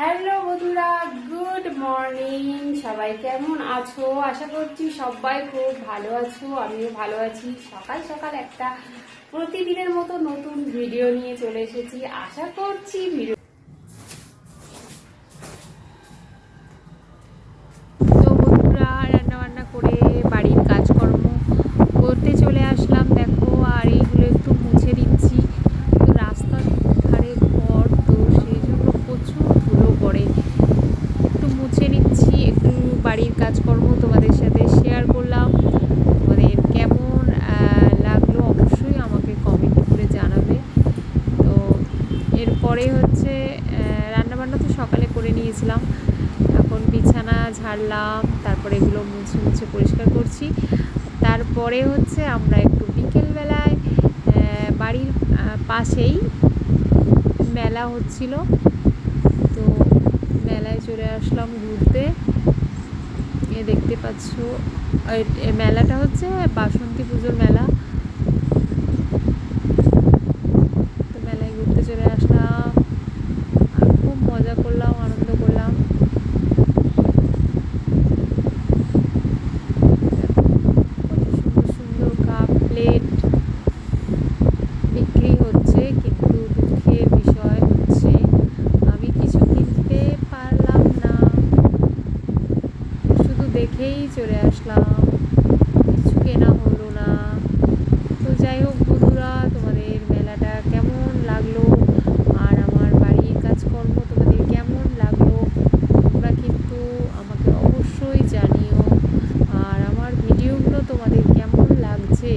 Hello বন্ধুরা, good morning. সবাই কেমন আছো? আশা করছি সবাই খুব ভালো আছো, আমিও ভালো আছি। সকাল সকাল একটা প্রতিদিনের মতো নতুন ভিডিও নিয়ে চলে এসেছি। আশা করছি ভিডিও তো বন্ধুরা রান্না বান্না করে বাড়ির কাজকর্ম করতে চলে আসলাম দেখো আর এইগুলো একটু মুছে দিচ্ছি তো রাস্তার ধারে ঘর তো সেই জন্য প্রচুর ধুলো পড়ে একটু মুছে নিচ্ছি একটু বাড়ির কাজকর্ম তোমাদের সাথে শেয়ার করলাম। তোমাদের কেমন লাগল অবশ্যই আমাকে কমেন্ট করে জানাবে। তো এরপরে হচ্ছে রান্না বান্না তো সকালে করে নিয়েছিলাম। এখন বিছানা ঝাড়লাম, তারপরে এগুলো মুছে মুছে পরিষ্কার করছি। তারপরে হচ্ছে আমরা একটু বিকেলবেলায় বাড়ির পাশেই মেলা হচ্ছিল। তো মেলায় চলে আসলাম ঘুরতে। দেখতে পাচ্ছ। মেলাটা হচ্ছে বাসন্তী পুজোর মেলা তো মেলায় ঘুরতে চলে আসলাম আর খুব মজা করলাম আনন্দ করলাম কত সুন্দর সুন্দর কাপ প্লেট বিক্রি হচ্ছে কিন্তু দুঃখের বিষয় হচ্ছে আমি কিছু কিনতে পারলাম না শুধু দেখেই চলে আসলাম। কিছু কেনা হলো না। তো যাই হোক বন্ধুরা, তোমাদের মেলাটা কেমন লাগল? আর আমার বাড়ির কাজকর্ম তোমাদের কেমন লাগল? তোমরা কিন্তু আমাকে অবশ্যই জানিও। আর আমার ভিডিওগুলো তোমাদের কেমন লাগছে,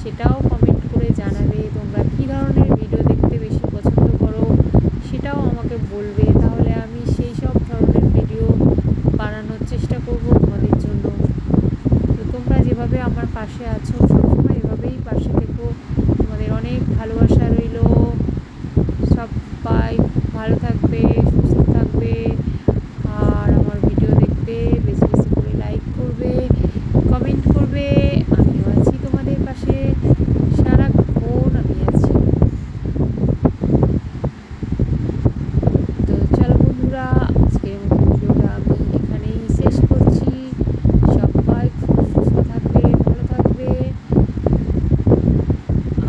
সেটাও কমেন্ট করে জানাবে তোমরা কী ধরনের ভিডিও দেখতে বেশি পছন্দ করো সেটাও আমাকে বলবে তাহলে আমি সেই সব ধরনের ভিডিও বানানোর চেষ্টা করব তোমাদের জন্য তো তোমরা যেভাবে আমার পাশে আছো সবসময় এভাবেই পাশে থেকো। তোমাদের অনেক ভালোবাসা রইল সবাই ভালো থাকবে সুস্থ থাকবে আর আমার ভিডিও দেখবে বেশি বেশি করে লাইক করবে কমেন্ট করবে আমিও আছি তোমাদের পাশে সারাক্ষণ আমি আছি তো চলো বন্ধুরা আজকের মতো ভিডিওটা আমি এখানেই শেষ করছি সবাই খুব সুস্থ থাকবে ভালো থাকবে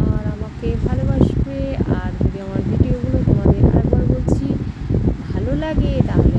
আর আমাকে ভালোবাসবে আর যদি আমার ভিডিওগুলো তোমাদের আরেকবার বলছি ভালো লাগে তাহলে